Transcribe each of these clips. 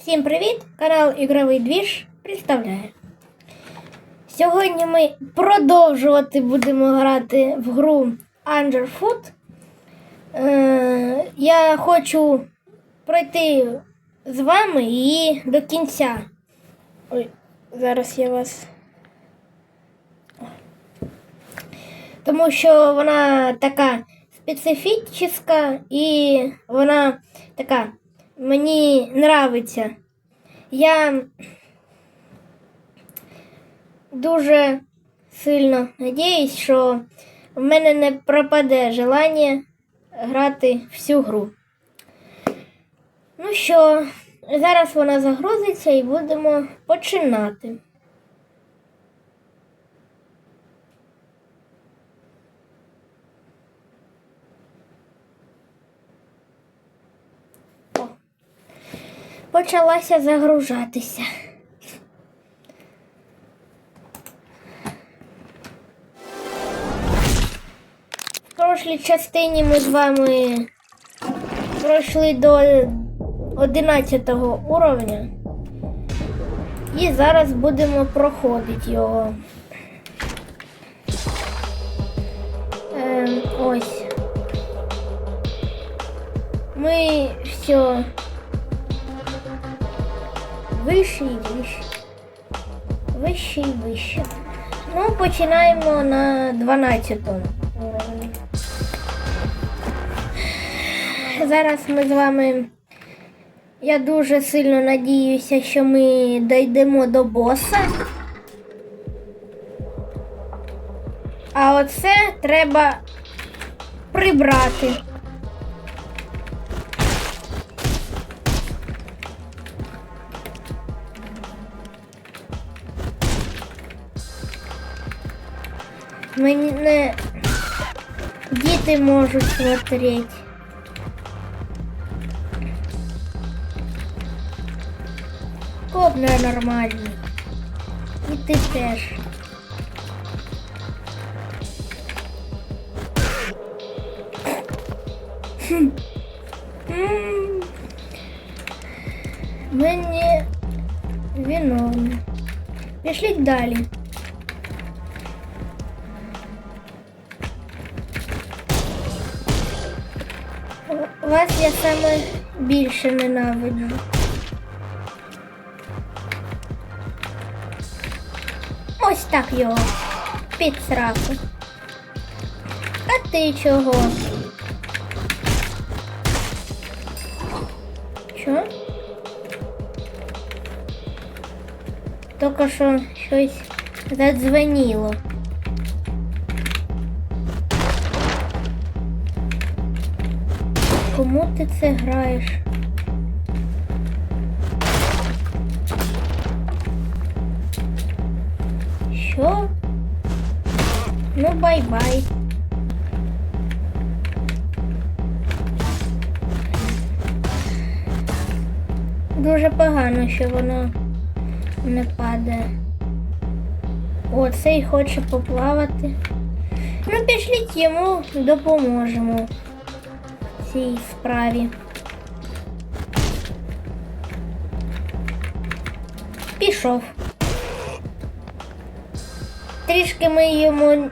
Всім привіт! Канал Ігровий Двіж представляє. Сьогодні ми продовжувати будемо грати в гру Underfoot. Е, я хочу пройти з вами її до кінця. Ой, зараз я вас. Тому що вона така специфічна і вона така мені нравиться. Я дуже сильно надіюсь, що в мене не пропаде желання грати всю гру. Ну що, зараз вона загрузиться і будемо починати. Почалася загружатися. В прошлій частині ми з вами пройшли до 11 уровня. І зараз будемо проходити його. Ем, ось. Ми все вище і вище. Вище і вище. Ну, починаємо на 12 уровні. Зараз ми з вами. Я дуже сильно надіюся, що ми дійдемо до боса. А оце треба прибрати. Мене діти можуть смотреть. Коп нормальний. І ти теж. Хм. М. Ми не виновні. Пішліть далі. Вас я саме більше ненавиджу. Ось так його. Під сраку. А ти чого? Що? Тільки що щось задзвонило. Кому ти це граєш? Що? Ну, бай-бай. Дуже погано, що воно не падає. О, цей хоче поплавати. Ну, пішліть йому допоможемо цій справі. Пішов. Трішки ми йому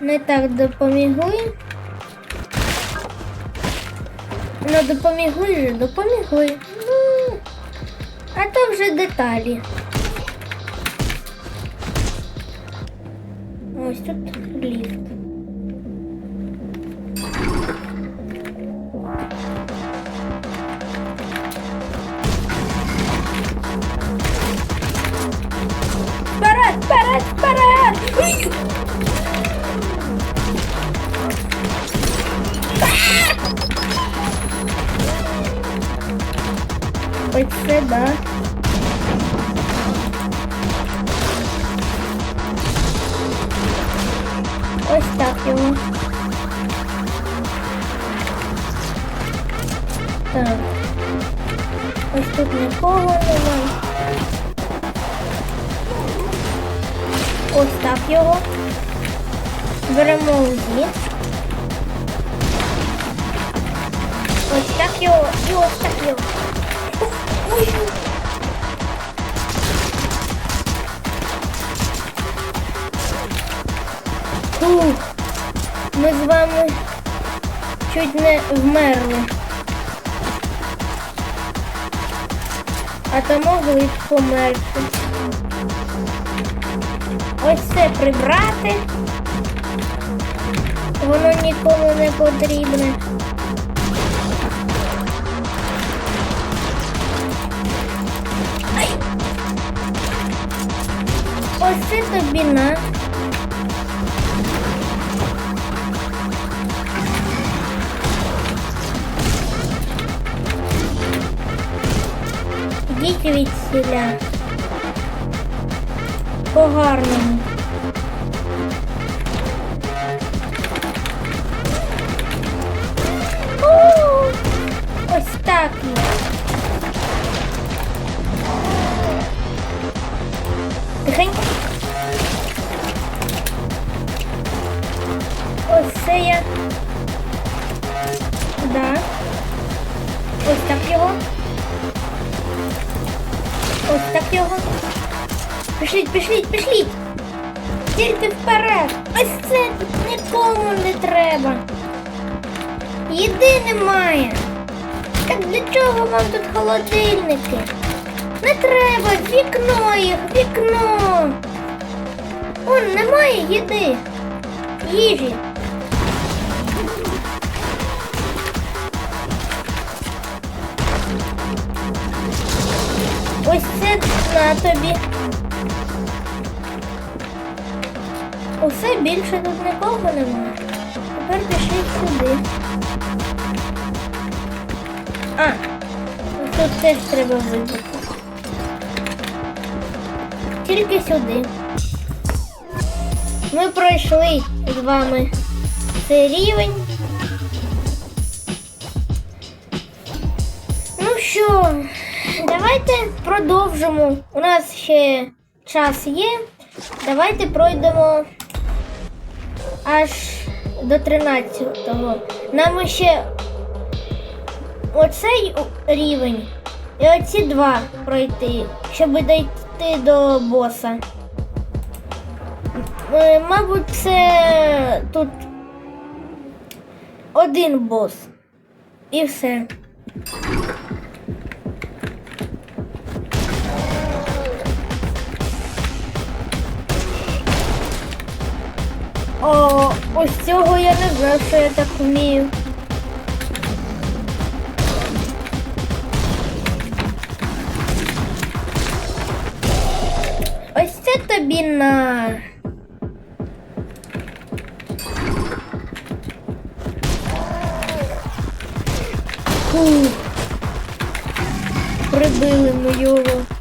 не так допомігли. Ну, допомігли же, допомігли. Ну, а то вже деталі. Ось тут ліфт. Ось це да. Ось так йому. Так. Ось тут нікого немає. Ось так його. Беремо узі. Ось так його, і ось так його. Ой. Фух, ми з вами чуть не вмерли. А то могли б померти. Ось це прибрати. Воно нікому не потрібне. Сіля. По-гарному. Ось так. є. Тихенько. Ось це я. Да. Ось так його. Ось так його. Пішліть, пішліть, пішліть. Тільки вперед. Ось це нікому не треба. Їди немає. Так для чого вам тут холодильники? Не треба, вікно їх, вікно. Он немає їди. Їжі. Ось це на тобі. Усе більше тут нікого немає. Тепер пішли сюди. А, тут теж треба вибити. Тільки сюди. Ми пройшли з вами цей рівень. Давайте продовжимо. У нас ще час є. Давайте пройдемо аж до 13-го. Нам ще оцей рівень і оці два пройти, щоб дійти до боса. Е, Мабуть, це тут один бос. І все. О, ось цього я не знав, що я так вмію. Ось це тобі на. Фух. Прибили ми його.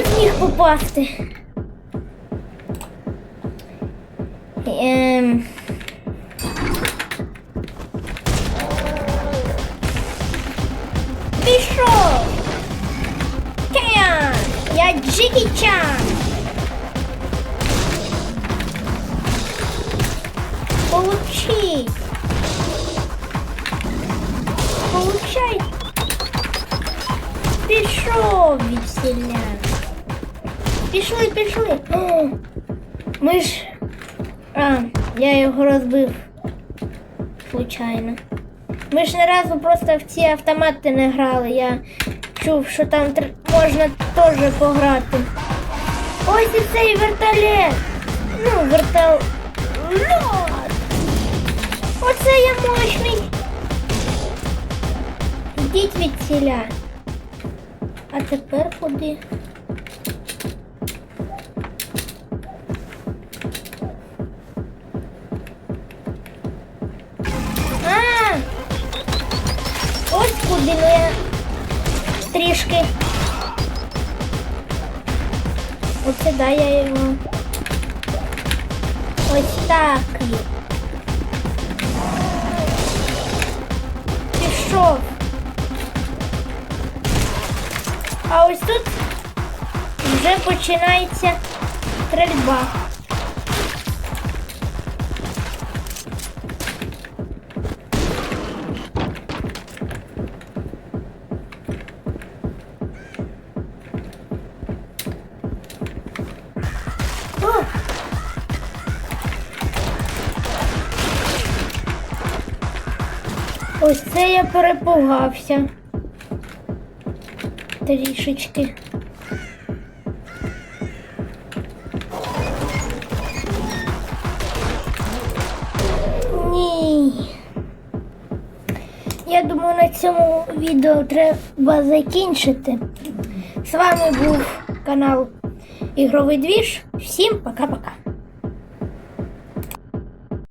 Не зміг попасти. Ем... Пішов! Кея! Я Джекі Чан! Получи! Получай! Пішов від. Пішли, пішли. Ми ж. А, я його розбив. Случайно. Ми ж не разу просто в ці автомати не грали. Я чув, що там можна теж пограти. Ось і цей вертолет. Ну, вертол... Льот! Оце я мощний. Йдіть від ціля. А тепер куди? Ну я трішки. Оце да я його. Ось так. Пішов. А ось тут вже починається стрільба. Я перепугався. Трішечки. Ні. Я думаю, на цьому відео треба закінчити. З вами був канал Ігровий Двіж. Всім пока-пока.